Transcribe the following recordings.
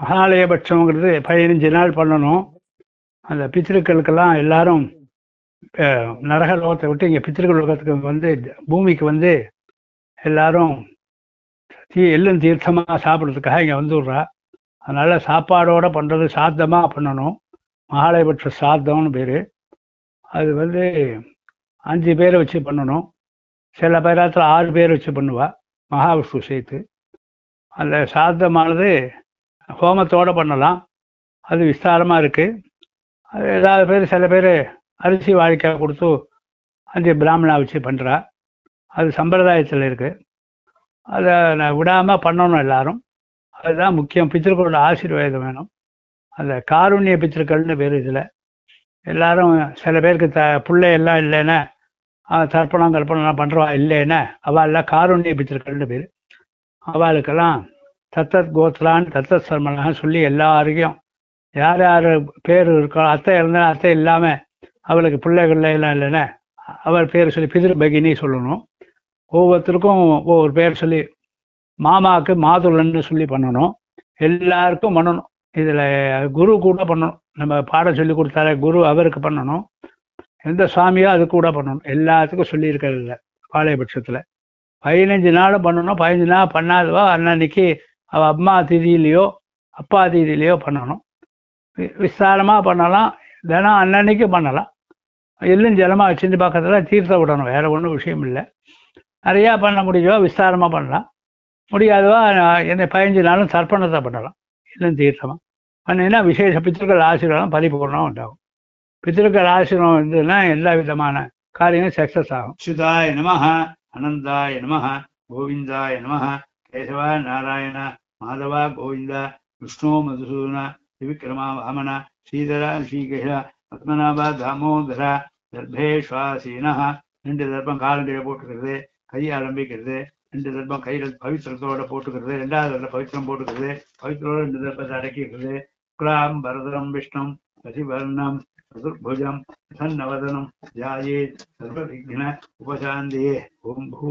மகாலயபட்சம்ங்கிறது பதினஞ்சு நாள் பண்ணணும். அந்த பித்திருக்களுக்கெல்லாம் எல்லாரும் நரக லோகத்தை விட்டு இங்கே பித்திருக்கள் லோகத்துக்கு வந்து பூமிக்கு வந்து எல்லாரும் தீ எள்ளும் தீர்த்தமாக சாப்பிட்றதுக்காக இங்கே வந்துடுறா. அதனால சாப்பாடோட பண்ணுறது சாத்தமாக பண்ணணும். மகாலயபட்ச சாத்தம்னு பேர். அது வந்து அஞ்சு பேரை வச்சு பண்ணணும். சில பேராத்தில் ஆறு பேர் வச்சு பண்ணுவா. மகாவிஷ்ணு சேர்த்து. அந்த சாத்தமானது ஹோமத்தோடு பண்ணலாம். அது விஸ்தாரமாக இருக்குது அது ஏதாவது பேர் சில பேர் அரிசி வாழைக்காய் கொடுத்து அந்த பிராமணா வச்சு பண்ணுறா அது சம்பிரதாயத்தில் இருக்குது அதை நான் விடாமல் பண்ணணும் எல்லாரும். அதுதான் முக்கியம். பித்திருக்களோட ஆசீர்வாதம் வேணும். அந்த காருண்ய பித்திருக்கள்னு பேர் இதில். எல்லாரும் சில பேருக்கு த பிள்ளை எல்லாம் இல்லைன்னா தர்ப்பணம் கற்பனைலாம் பண்ணுறவா இல்லைன்னா அவள் காருண்ய பித்திருக்கள்னு பேர். அவளுக்கெல்லாம் தத்தத் கோத்ரான்னு தத்தத் சர்மனாக சொல்லி எல்லாருக்கும் யார் யார் பேர் இருக்கோ அத்தை இருந்தாலும் அத்தை இல்லாமல் அவளுக்கு பிள்ளைகள் எல்லாம் இல்லைன்னா அவர் பேர் சொல்லி பிதிரு பகினி சொல்லணும். ஒவ்வொருத்தருக்கும் ஒவ்வொரு பேர் சொல்லி மாமாவுக்கு மாதுளன்னு சொல்லி பண்ணணும். எல்லாருக்கும் பண்ணணும். இதில் குரு கூட பண்ணணும். நம்ம பாடம் சொல்லி கொடுத்தாரு குரு அவருக்கு பண்ணணும். எந்த சுவாமியோ அது கூட பண்ணணும். எல்லாத்துக்கும் சொல்லியிருக்கிறது இல்லை. பாளையபட்சத்தில். பதினஞ்சு நாளும் பண்ணணும். பதினஞ்சு நாள் பண்ணாதவா? அன்னன்னைக்கு அவள் அம்மா திதியிலையோ அப்பா திதியிலையோ பண்ணணும். வி- பண்ணலாம். தினம் அன்னன்னைக்கு பண்ணலாம். எள்ளும் ஜலமாக வச்சுட்டு பக்கத்தில் தீர்த்த விடணும். வேற ஒன்றும் விஷயம் இல்லை. நிறையா பண்ண முடியுமோ விஸ்தாரமாக பண்ணலாம். முடியாதவா என்ன பதினஞ்சு நாளும் தர்ப்பணத்தை பண்ணலாம். எள்ளும் தீர்த்தமாக பண்ணினா விசேஷ பித்திருக்கள் ஆசீர்வாதம் பரிபூர்ணம் உண்டாகும். பித்திருக்கள் ஆசீர்வாதம் இருந்ததுன்னா எல்லா விதமான காரியங்களும் சக்ஸஸ் ஆகும். அச்சுதாய நம அனந்தாய நம கோவிந்தாய நம கேசவ நாராயண மாதவா கோவிந்தா விஷ்ணோ மதுசூதன திவிக்கிரமா வாமன ஸ்ரீதர ஸ்ரீகேஷ பத்மநாப தாமோதர தர்பேஸ்வாசீன ரெண்டு தர்ப்பம் காலண்டியில் போட்டுக்கிறது கை ஆரம்பிக்கிறது ரெண்டு தர்ப்பம் கையில் பவித்திரத்தோட போட்டுக்கிறது ரெண்டாவது தர்ப்பம் பவித்திரம் போட்டுக்கிறது பவித்திரோட ரெண்டு தர்ப்பத்தை அடக்கிக்கிறது. குலாம் பரதரம் விஷ்ணம் சசிவர்ணம் சதுர்புஜம் சன்னவதனம் ஜாயே சர்வவிக்ன உபசாந்தியே ஓம் பூ.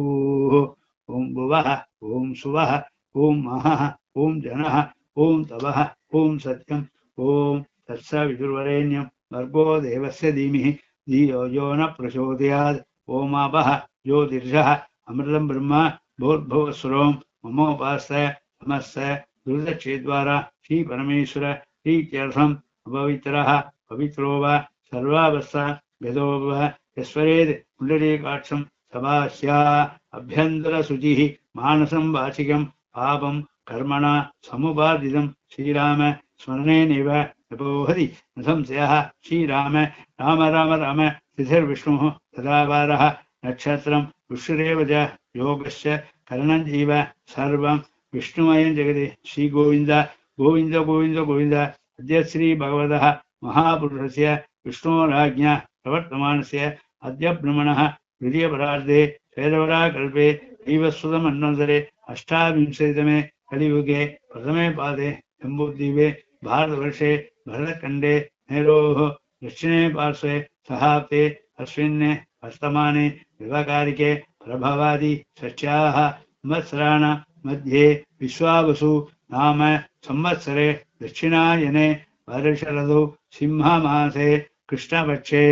ॐ भुवः, ॐ सुवः ॐ महः, ॐ जनः, ॐ तवः ॐ सत्यम्, ॐ तत्सवितुर्वरेण्यं भर्गो देवस्य धीमहि, धियो यो न प्रचोदयात्। ओमापः ज्योतिर्षः अमृत ब्रह्म भूर्भुवस्वरों ममोपास्य नमस्य दुर्दक्षेद्वारा, श्रीपरमेश्वर प्रीत्यर्थम् अपवित्रः, पवित्रो वा, सर्वावस्था भेदो वा यस्वरेद्, कुण्डलीकाक्षम् सभास्या अभ्यन्तरशुचिः मानसं वाचिकं पापं कर्मणा समुपादितं श्रीराम स्मरणेनैव तपोहति न संशयः श्रीराम राम राम राम तिथिर्विष्णुः तदावारः नक्षत्रं विष्णुरेव च योगश्च करणञ्जीव सर्वं विष्णुमयं जगति श्रीगोविन्द गोविन्द गोविन्द गोविन्द अद्य श्रीभगवतः महापुरुषस्य विष्णोराज्ञा प्रवर्तमानस्य अद्य ब्रह्मणः द्वितीयपरार्धे श्वेतवराकल्पे दैवस्वतमन्वन्तरे अष्टाविंशतितमे कलियुगे प्रथमे पादे जम्बूद्वीपे भारतवर्षे भरतखण्डे मेरोः दक्षिणे पार्श्वे सहाप्ते अस्मिन् वर्तमाने विवकारिके प्रभवादि षष्ट्याः संवत्सराण मध्ये विश्वावसु नाम संवत्सरे दक्षिणायने वर्षरदौ सिंहमासे कृष्णपक्षे।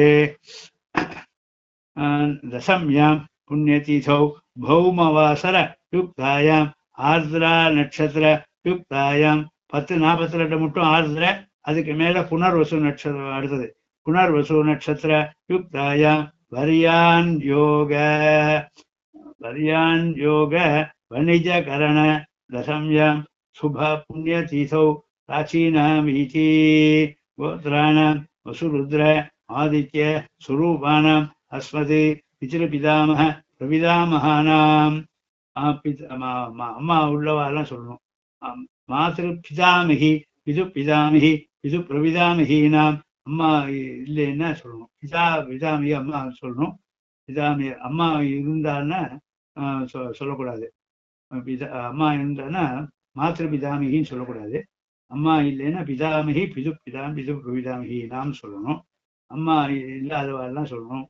दशम्यां पुण्यतिथौ भौमवासरयुक्तायाम् ஆர்திரா நட்சத்திர யுக்தாயாம் பத்து நாற்பத்தி ரெண்டு மட்டும் ஆர்திர அதுக்கு மேல புனர்வசு நட்சத்திரம் அடுத்தது புனர்வசு நட்சத்திர யுக்தாயாம் வரியான் யோக வரியான் யோக வணிஜகரண தசம்யாம் சுப புண்ணியதீசௌ பிராச்சீனாம் இதி கோத்ராணாம் வசுருத்ர ஆதித்ய சுரூபானாம் அஸ்மதி பிதிருபிதாமக பிரபிதாமகானாம் அம்மா- அம்மா- உள்ளவாலாம் சொல்லணும். ஆம், மாத்திரு பிதாமகி பிது பிதாமகி பிது பிரபிதாமகினாம் அம்மா இல்லைன்னா சொல்லணும். பிதா பிதாமகி அம்மா சொல்லணும். பிதாமி அம்மா இருந்தான்னா சொ- சொல்லக்கூடாது. பிதா அம்மா இருந்தான்னா மாத்திரு பிதாமகின்னு சொல்லக்கூடாது. அம்மா இல்லைன்னா பிதாமகி பிது பிதாம் பிது பிரபிதாமகி நாம் சொல்லணும். அம்மா இல்லாதவாள்லாம் சொல்லணும்.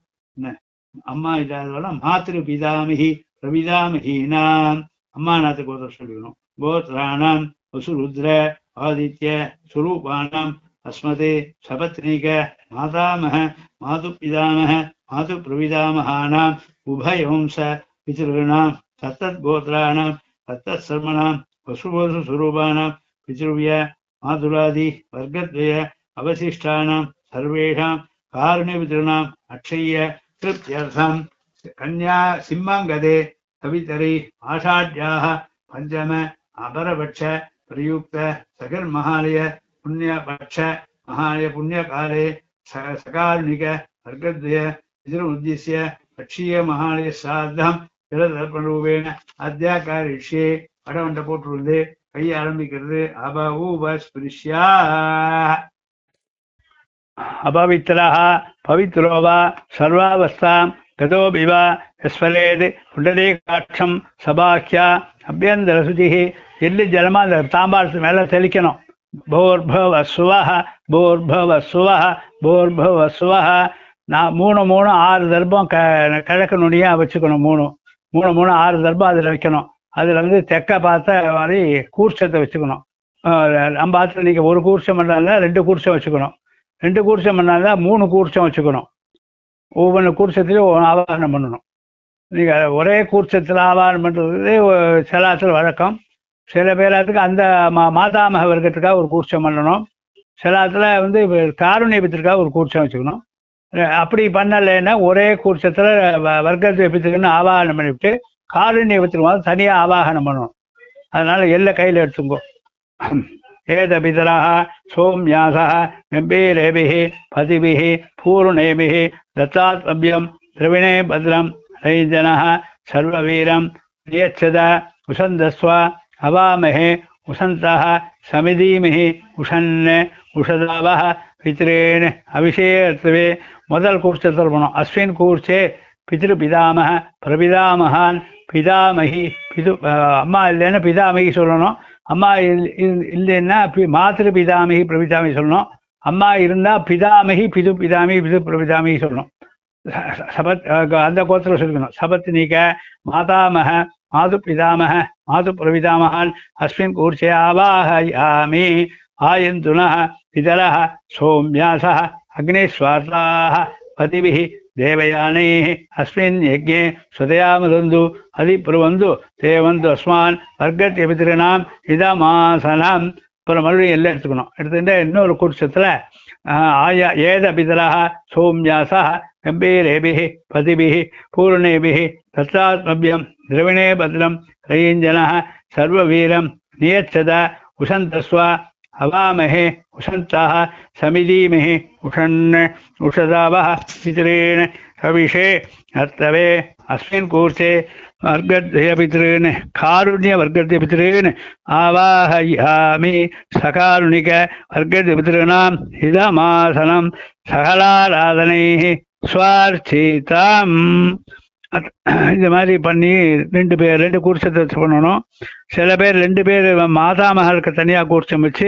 அம்மா இல்லாதவாள்லாம் மாத்திரு பிதாமகி பிரபிதாமகீனாம் அம்மா நாத்துக்கு ஒருத்தர் சொல்லிக்கணும் கோத்ராணாம் வசுருத்ர ஆதித்ய சுரூபானாம் அஸ்மதே சபத்னிக மாதாமக மாது பிதாமக மாது மாதுபிரவிதாமகானாம் உபயவம்ச பிதிருணாம் தத்தத் கோத்ராணாம் தத்தத்கோத்ராணாம் தத்தத்சர்மணாம் வசுபோசு சுரூபானாம் பிதிருவிய மாதுராதி வர்க்கத்வய அவசிஷ்டானாம் சர்வேஷாம் காருண்யபிதॄணாம் அக்ஷய திருப்தியர்த்தம் கன்யா சிம்மாங்கதே கவிதரி ஆஷாட்யாக பஞ்சம அபரபட்ச பிரயுக்த சகர் மகாலய புண்ணியபட்ச மகாலய புண்ணியகாலே சகார்ணிக வர்க்கத்வய எதிருத்திய லட்சிய மகாலய சார்த்தம் ஜலதர்ப்பணரூபேண அத்தியாகாரிஷ்யே படம் ஒன்றை போட்டுருந்து கையை ஆரம்பிக்கிறது அப ஊப ஸ்பிரிஷ்யா அபவித்திரா பவித்ரோவா சர்வாவஸ்தாம் கதோபிவா எஸ்வரேது உடலே காட்சம் சபாக்கியா அபியந்தர சுதிகி எள்ளு ஜலமாக அந்த தாம்பாளத்து மேலே தெளிக்கணும். போர்பவ சுவஹ போர்பவ சுவஹ போர்பவ சுவஹ. நான் மூணு மூணு ஆறு தர்பம் க கிழக்கு நுனியாக வச்சுக்கணும் மூணு. மூணு மூணு ஆறு தர்பம் அதில் வைக்கணும். அதில் வந்து தெக்க பார்த்த மாதிரி கூர்ச்சத்தை வச்சுக்கணும். நம்ம ஆற்றுல நீங்கள் ஒரு கூர்ச்சம் பண்ணால ரெண்டு கூர்ச்சம் வச்சுக்கணும். ரெண்டு கூர்ச்சம் பண்ணாலும் மூணு கூர்ச்சம் வச்சுக்கணும். ஒவ்வொன்று கூர்ச்சத்திலையும் ஒவ்வொரு ஆவாரணம் பண்ணணும். நீங்கள் ஒரே கூர்ச்சத்தில் ஆவாரணம் பண்ணுறது சிலாத்தில் வழக்கம். சில பேராத்துக்கு அந்த மா மாதாமக வர்க்கத்துக்காக ஒரு கூர்ச்சம் பண்ணணும். சிலாத்தில் வந்து காருண்யபத்திற்காக ஒரு கூர்ச்சம் வச்சுக்கணும். அப்படி பண்ணலைன்னா ஒரே கூர்ச்சத்தில் வர்க்கத்தை எப்பித்துக்குன்னு ஆவாகனம் பண்ணிவிட்டு காருண்யபத்திற்கு வந்து தனியாக ஆவாகனம் பண்ணணும். அதனால் எல்லை கையில் எடுத்துங்கோ ஏதபிதராக சோம்யாசः गम्भीरेभिः पतिभिः पूर्णेभिः दत्तात्मभ्यं द्रविणे भद्रं रैजनः सर्ववीरं नियच्छद उषन्दस्व हवामहे उषन्तः समिधीमिः उषन् उषदावः पितॄन् अभिषेकत्वे முதல் கூர்ச்சத்தில் போனோம் அஸ்வின் கூர்ச்சே பிதிரு பிதாமக பிரபிதாமகான் பிதாமகி பிது அஹ் அம்மா இல்லைன்னா பிதாமகி சொல்லணும் அம்மா இல்லைன்னா மாத்திரு பிதாமகி பிரபிதாமி சொல்லணும். அம்மா இருந்தா பிதாமகி பிது பிதாமி பிது பிரபிதாமி சொல்லணும். சபத் அந்த கோத்திரம் சொல்லிக்கணும் நீக்க மாதாமக மாது பிதாமக மாது பிரபிதாமகான் அஸ்மின் கூர்ச்சே ஆவாஹயாமி ஆயந்துன பிதர சோம்யாச அக்னிஸ்வார்த்தாः ಪತಿಭಿಃ ದೇವಯಾನೈಃ ಅಸ್ಮಿನ್ ಯಜ್ಞೆ ಸುತಯಾಮದಂದು ಅಧಿಪುರುವಂದು தேவந்து அஸ்மான் வர்க்கத்திய பித்திருநாம் இதமாசனம். அப்புறம் மறுபடியும் எல்லாம் எடுத்துக்கணும். எடுத்துட்டு இன்னொரு குருஷத்தில் ஆயா ஏத பிதரா சோம்யாசா கம்பீரேபி பதிபி பூர்ணேபி தத்தாத்மபியம் திரவிணே பத்ரம் ரயஞ்சன சர்வவீரம் நியச்சத உசந்தஸ்வ हवामहे उषन्ताः समिधीमहि उषन् उषदावः पितॄन् हविषे हर्तवे। अस्मिन् कूर्चे वर्गद्वयपितॄन् कारुण्यवर्गद्वयपितॄन् आवाहयामि। सकारुणिक वर्गद्वयपितॄणाम् इदमासनं सकलाराधनैः स्वार्थिताम्। இந்த மாதிரி பண்ணி ரெண்டு பேர் ரெண்டு கூர்சத்தை வச்சு பண்ணணும். சில பேர் ரெண்டு பேர் மாதா மகளுக்கு தனியாக கூர்ச்சம் வச்சு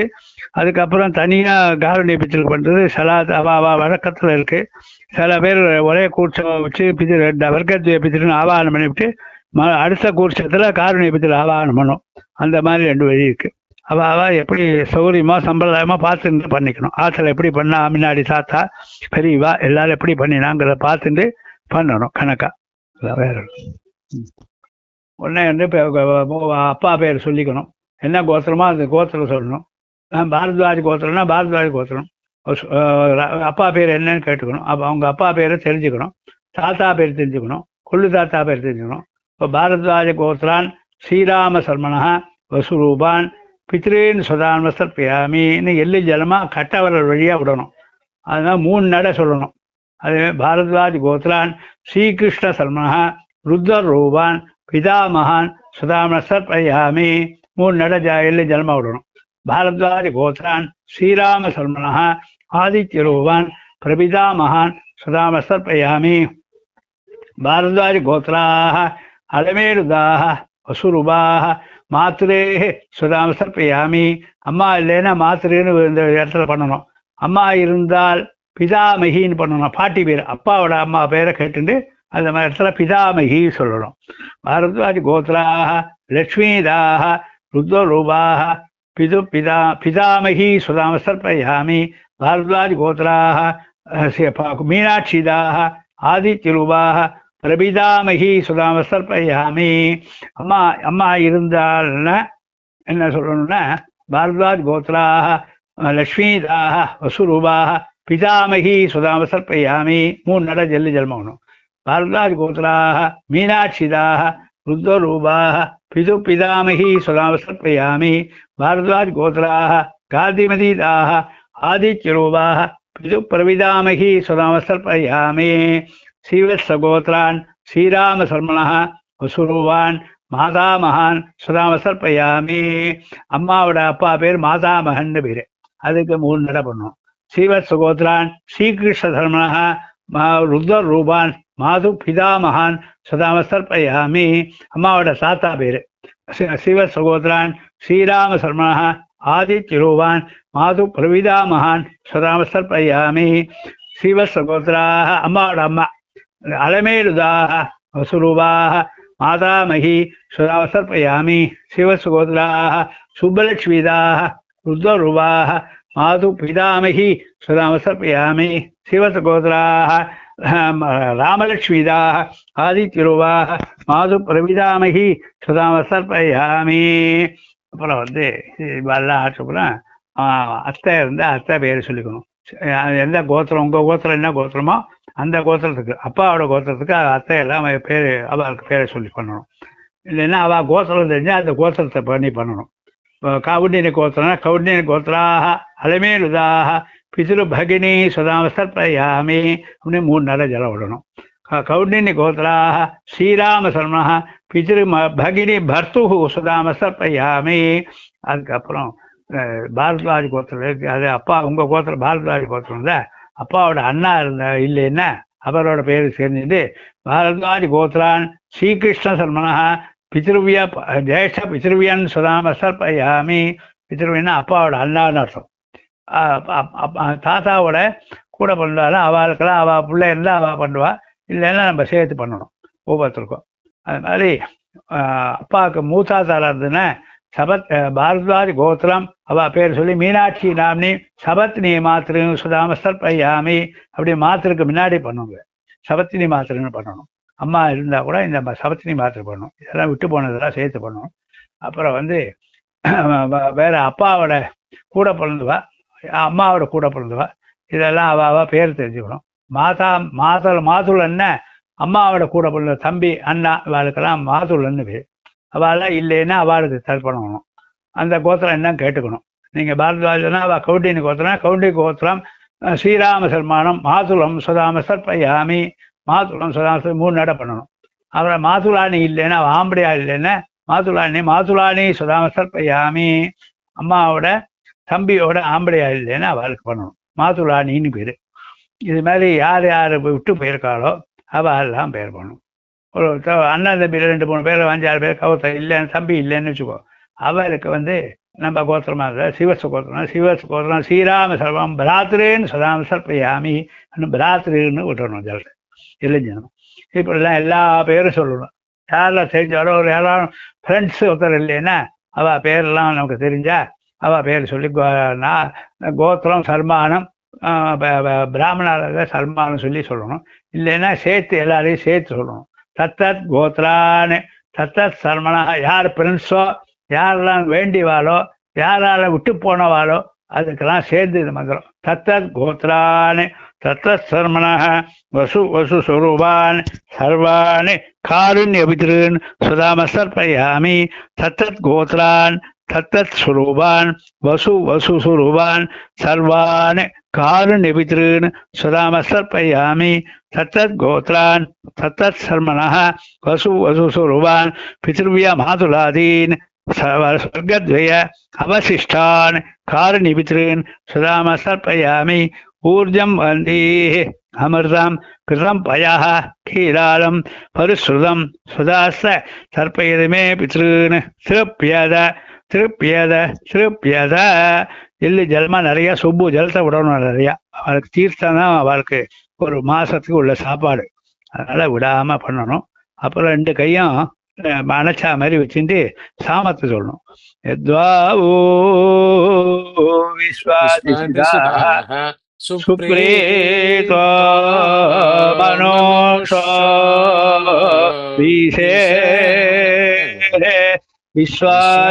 அதுக்கப்புறம் தனியாக காரணிய பித்திருக்கு பண்ணுறது சில அவா வழக்கத்தில் இருக்குது சில பேர் ஒரே கூர்ச்சம் வச்சு பிதிரு ரெண்டு வர்க்கத்துவ பித்திருன்னு ஆவாகனம் பண்ணிவிட்டு ம அடுத்த கூர்ச்சத்தில் காரணிய பித்திரு ஆவாகனம் பண்ணும். அந்த மாதிரி ரெண்டு வழி இருக்குது அவள் அவள் எப்படி சௌகரியமாக சம்பிரதாயமாக பார்த்துட்டு பண்ணிக்கணும். ஆற்றுல எப்படி பண்ணா முன்னாடி தாத்தா பெரியவா எல்லாரும் எப்படி பண்ணினாங்கிறத பார்த்துட்டு பண்ணணும் கணக்காக உடனே வந்து இப்போ அப்பா பேர் சொல்லிக்கணும். என்ன கோத்திரமோ அந்த கோத்திரம் சொல்லணும். பாரத்வாஜ் கோத்திரம்னா பாரத்வாஜ் கோத்திரம். அப்பா பேர் என்னன்னு கேட்டுக்கணும். அப்போ அவங்க அப்பா பேரை தெரிஞ்சுக்கணும். தாத்தா பேர் தெரிஞ்சுக்கணும். கொள்ளு தாத்தா பேர் தெரிஞ்சுக்கணும். இப்போ பாரத்வாஜ கோத்திரான் ஸ்ரீராம சர்மனா வசுரூபான் பித்ரேன் சுதான்ம பியாமின்னு எள்ளி ஜலமாக கட்டவரல் வழியாக விடணும். அதனால் மூணு நடை சொல்லணும். அதே பாரத்வாஜ் கோத்ரான் ஸ்ரீகிருஷ்ண சர்மனா ருத்ர ரூபான் பிதாமகான் சுதாம சர்ப்பயாமி மூணு நட ஜாயில் எள்ளி விடணும். பாரத்வாஜ் கோத்ரான் ஸ்ரீராம சர்மனா ஆதித்ய ரூபான் பிரபிதாமகான் சுதாம சர்ப்பயாமி. பாரத்வாஜ் கோத்ராக அலமேருதாः வசுருபாः மாத்திரேः சுதாம சர்ப்பயாமி. அம்மா இல்லைன்னா மாத்திரேன்னு இந்த இடத்துல பண்ணணும். அம்மா இருந்தால் பிதாமகின்னு பண்ணணும். பாட்டி பேர். அப்பாவோட அம்மா பேரை கேட்டுட்டு அந்த மாதிரி இடத்துல பிதாமகி சொல்லணும். பாரத்வாஜ் கோத்ராக லக்ஷ்மிதாக ருத்வரூபாக பிது பிதா பிதாமகி சுதாம பாரத்வாஜ் கோத்ராக மீனாட்சிதாக சி- ப- ஆதித்யரூபாக பிரபிதாமகி சுதாம சர்ப்பயாமி. அம்மா அம்மா இருந்தால்னா என்ன சொல்லணும்னா பாரத்வாஜ் கோத்ராக லக்ஷ்மிதாக வசுரூபாக பிதாமகி சுதாமசர்பயாமி மூணு நட ஜல்லி ஜென்மம் பாரத்வாஜ் கோத்ராக மீனாட்சிதாக ருத்வரூபாக பிது பிதாமகி சுதாமசர்பயாமி சர்ப்பயாமி பாரத்வாஜ் கோத்ராக காந்திமதீதாக ஆதித்யரூபாக பிது பிரவிதாமகி சுதாமசர்பயாமி சர்ப்பயாமி ஸ்ரீவத்சகோத்ரான் ஸ்ரீராமசர்மணः வசுரூவான் மாதாமகான் சுதாமசர்பயாமி அம்மாவோட அப்பா பேர் மாதாமகன் பேர். அதுக்கு மூணு நட பண்ணும் ஸ்ரீவத்சகோத்ரான் ஸ்ரீகிருஷ்ண தர்மணः ருத்ர ரூபான் மாது பிதாமகான் சதாம சர்ப்பயாமி அம்மாவோட தாத்தா பேரு. ஸ்ரீவத் சகோதரான் ஸ்ரீராம சர்மணः ஆதித்யரூபான் மாது பிரவிதாமகான் சதாம சர்ப்பயாமி ஸ்ரீவத் சகோதராக அம்மாவோட அம்மா. அலமேருதாக வசுரூபாக மாதாமகி சுதாம சர்ப்பயாமி சகோதராக சுப்பலட்சுமிதாக ருத்ரரூபாக மாது பிதாமகி சுதாமசர்பயாமி சிவசகோதராக ராமலட்சுமிதாக ஆதித்யரூபாக மாது பிரபிதாமகி சுதாமசர்பயாமி அப்புறம் வந்து எல்லாம் ஆச்சுப்புறம் அத்தை இருந்தால் அத்தை பேர் சொல்லிக்கணும். எந்த கோத்திரம் உங்கள் கோத்திரம் என்ன கோத்திரமோ அந்த கோத்திரத்துக்கு அப்பாவோட கோத்திரத்துக்கு அத்தை எல்லாம் பேர் அவளுக்கு பேரை சொல்லி பண்ணணும் இல்லைன்னா அவள் கோத்திரம் தெரிஞ்சால் அந்த கோத்திரத்தை பண்ணி பண்ணணும். இப்போ கோத்திரம் கோத்திரம்னா கோத்திராக அலமேலுதாக பிதிரு பகினி சுதாம பிரயாமி அப்படின்னு மூணு நேர ஜலம் விடணும் க- கவுண்டினி கோத்திராக ஸ்ரீராம சர்மண பிதிரு ம- பகினி பர்த்து சுதாம பிரயாமி அதுக்கப்புறம் அஹ், பாரத்வாஜ் கோத்திரம் அது அப்பா உங்க கோத்திரம் பாரத்வாஜ் கோத்திரம் தான் அப்பாவோட அண்ணா இருந்த இல்லைன்னா அவரோட பேர் சேர்ந்துட்டு பாரத்வாஜ் கோத்ரான் ஸ்ரீகிருஷ்ண சர்மனா பித்ருவியா ஜேஷ்ட பித்ருவியன் சுதாம சர்ப்பயாமி. பித்ருவியன்னா அப்பாவோட அண்ணான்னு அர்த்தம். தாத்தாவோட கூட பண்ணுவாலும் அவளுக்கெல்லாம் அவள் பிள்ளை இருந்தால் அவள் பண்ணுவா. இல்லைன்னா நம்ம சேர்த்து பண்ணணும் ஒவ்வொருத்தருக்கும். அது மாதிரி அப்பாவுக்கு மூத்தாத்தாரா இருந்ததுன்னா சபத் பாரத்வாஜ் கோத்திரம் அவ பேர் சொல்லி மீனாட்சி நாம்னி சபத்னி மாத்திரு சுதாமஸ்தர் பையாமி அப்படி மாத்திருக்கு முன்னாடி பண்ணுங்க சபத்தினி மாத்திரைன்னு பண்ணணும். அம்மா இருந்தால் கூட இந்த ம- சபத்தினி மாத்திரை பண்ணணும் இதெல்லாம் விட்டு போனதெல்லாம் சேர்த்து பண்ணணும் அப்புறம் வந்து வேற அப்பாவோட கூட பிறந்தவா அம்மாவோட கூட பிறந்தவா இதெல்லாம் அவ அவ பேர் தெரிஞ்சுக்கணும். மாதா மாதல் மாதுளன்னு அம்மாவோட கூட பிறந்த தம்பி அண்ணா இவாளுக்கெல்லாம் மாதுளன்னு பேர். அவளாம் இல்லைன்னா அவளுக்கு தர்ப்பணம் அந்த கோத்திரம் என்னன்னு கேட்டுக்கணும். நீங்கள் பாரத்வாஜனா அவள் கவுண்டினி கோத்திரம் கவுண்டி கோத்திரம் ஸ்ரீராம சர்மானம் மாதுளம் சுதாம சர்ப்பயாமி மாதுளம் சுதாம மூணு நடை பண்ணணும். அப்புறம் மாதுளானி இல்லைன்னா ஆம்படியா இல்லைன்னா மாதுளானி மாதுளானி சுதாம சர்ப்பயாமி அம்மாவோட தம்பியோட ஆம்படியா இல்லைன்னா அவளுக்கு பண்ணணும். மாதுளானின்னு பேரு. இது மாதிரி யார் யார் விட்டு போயிருக்காளோ அவ எல்லாம் பேர் பண்ணணும் ஒரு அண்ணன் தம்பி ரெண்டு மூணு பேர் அஞ்சாறு பேர் கவுத்த இல்லைன்னு தம்பி இல்லைன்னு வச்சுக்கோ அவருக்கு வந்து நம்ம கோத்திரமா இருந்தால் சிவச கோத்திரம் சிவச கோத்திரம் ஸ்ரீராம சர்வம் பிராத்திரேன்னு சதாம் சர்ப்பயாமி பிராத்திரின்னு விட்டுறணும் ஜலத்தை இளைஞனும் இப்படிலாம் எல்லா பேரும் சொல்லணும். யாரெல்லாம் தெரிஞ்சாலோ ஒரு யாரும் ஃப்ரெண்ட்ஸ் ஒருத்தர் இல்லைன்னா அவ பேரெல்லாம் நமக்கு தெரிஞ்சா அவ பேர் சொல்லி கோத்திரம் சல்மானம் ஆஹ் ப- பிராமணால சொல்லி சொல்லணும். இல்லைன்னா சேர்த்து எல்லாரையும் சேர்த்து சொல்லணும். தத்தத் கோத்ரான்னு தத்தத் சல்மனா யார் பிரின்ஸோ யாரெல்லாம் வேண்டிவாளோ யாரால விட்டு போனவாளோ அதுக்கெல்லாம் சேர்ந்து இது மந்திரம். தத்தத் கோத்ரான்னு தத்தத் வசு வசு சுரூபான் சர்வாணி காருண்யபிதிருன் சுதாம சர்ப்பயாமி தத்தத் கோத்ரான் தத்தத் சுரூபான் வசு வசு சுரூபான் சர்வாணி காருண்யபிதிருன் சுதாம சர்ப்பயாமி தத்தத் கோத்ரான் தத்தத் சர்மணः வசு வசு சுரூபான் பிதிருவிய மாதுலாதீன் ச- ஸ்வர்கத்வய அவசிஷ்டான் காரணிபித்ரீன் சுதாம சர்ப்பயாமி ஊர்ஜம் வந்தே அமிர்தம் கிருதம் பயா கீழாலம் பரிசுதம் சுதாச சர்ப்பயதுமே பித்ருன்னு திருப்பியத திருப்பியத திருப்பியத எள்ளு ஜலமா நிறைய சொப்பு ஜலத்தை விடணும் நிறையா அவளுக்கு தீர்த்தம் தான் அவளுக்கு ஒரு மாசத்துக்கு உள்ள சாப்பாடு அதனால விடாம பண்ணணும் அப்புறம் ரெண்டு கையும் அஹ் அணைச்சா மாதிரி வச்சுட்டு சாமத்தை சொல்லணும் எத்வா ஓ விஸ்வாதிசிதா সুপ্রেত মানস বিষে বিশ্বাগ্নি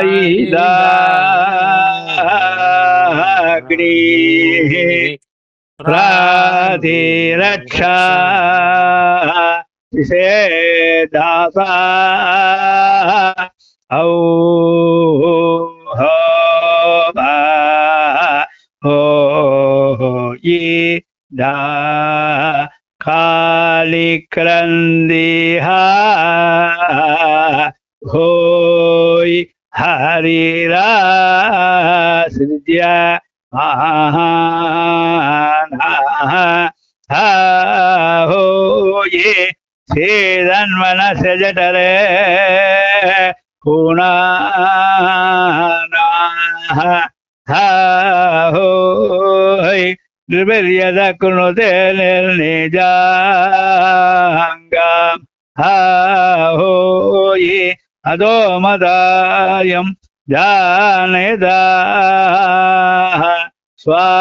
রাধিরক্ষা সে দাসা ঔ হ ও ये धा कालिक्रन्देहा होय हरिरासृज्य हो ये छेदन्मनस्य ದ್ರಿಬೆರ್ಯದಕುನುತೆ ನಿರ್ನಿಜಾಂಗ ಹೋಯಿ ಅದೋ ಮದಾಯಂ ಜಾನದ ಸ್ವಾದ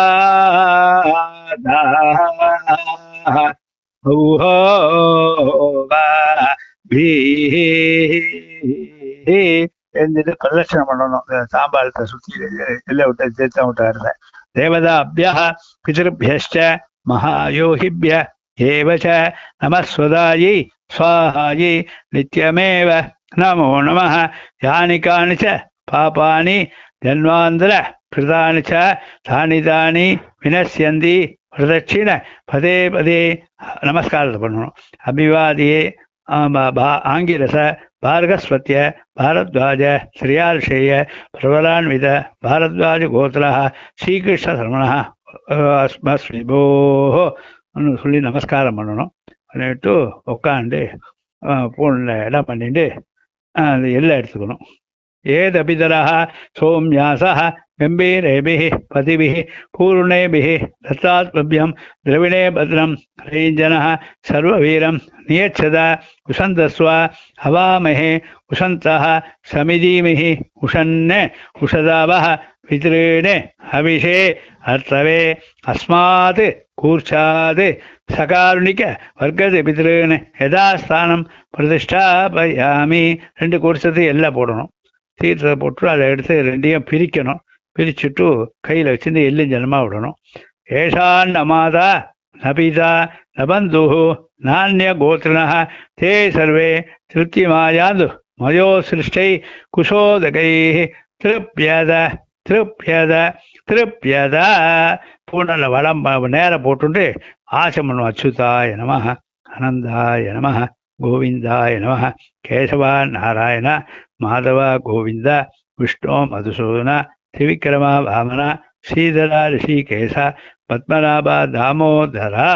எழுந்துட்டு பிரதட்சணம் பண்ணணும் சாம்பாரத்தை சுற்றி எல்லை விட்டு சேர்த்தா விட்டா இருந்தேன் தேவதாபிய பிதபியச்ச மகாயோகிபிய ஏவச்ச நமஸ்வதாயி சுவாஹாயி நித்யமேவ நமோ நம யானி காணி ச பாபானி ஜன்மாந்திர கிருதானி ச தானி தானி வினசியந்தி பிரதட்சிண பதே பதே நமஸ்காரத்தை பண்ணணும் அபிவாதியே ஆங்கிரச பார்கஸ்வத்திய பாரத்வாஜ ஸ்ரீயார்ஷேய பிரபலான்வித பாரத்வாஜ கோத்திரா ஸ்ரீகிருஷ்ண சரமணா அஸ்மஸ்மிபோஹோ சொல்லி நமஸ்காரம் பண்ணணும். பண்ணிட்டு உட்காந்து பூனில் இடம் பண்ணிட்டு அந்த எல்லாம் எடுத்துக்கணும். ஏதபிதரா சோம்யாசா गम्भीरेभिः पतिभिः पूर्णेभिः दत्तात्मभ्यं द्रविणे भद्रं रञ्जनः सर्ववीरं नियच्छद उशन्तस्व हवामहे उशन्तः समिधीमिहि उशन्ने उषदावः पितॄणे हविषे अर्थवे अस्मात् कूर्चात् சகாருணிக்க வர்க்கத்து பித்திருன்னு யதாஸ்தானம் பிரதிஷ்டாபயாமி ரெண்டு கூர்ச்சத்தை எல்லாம் போடணும் தீர்த்தத்தை போட்டு அதை எடுத்து ரெண்டையும் பிரிக்கணும் பிரிச்சுட்டு கையில் வச்சுருந்து எள்ளும் ஜலமாக விடணும். ஏஷான் நமாதா நபிதா நபந்து நானிய கோத்திரிண தே சர்வே திருப்திமாயாது மயோ சிருஷ்டை குஷோதகை திருப்பியத திருப்பியத திருப்பியத பூனல வளம் நேரம் போட்டுட்டு ஆசமனம் அச்சுதாய நம அனந்தாய நம கோவிந்தாய நம கேசவா நாராயண மாதவா கோவிந்தா விஷ்ணு மதுசூதன त्रिविक्रमा भावना श्रीधरा ऋषिकेशा पद्मनाभा दामोदरा।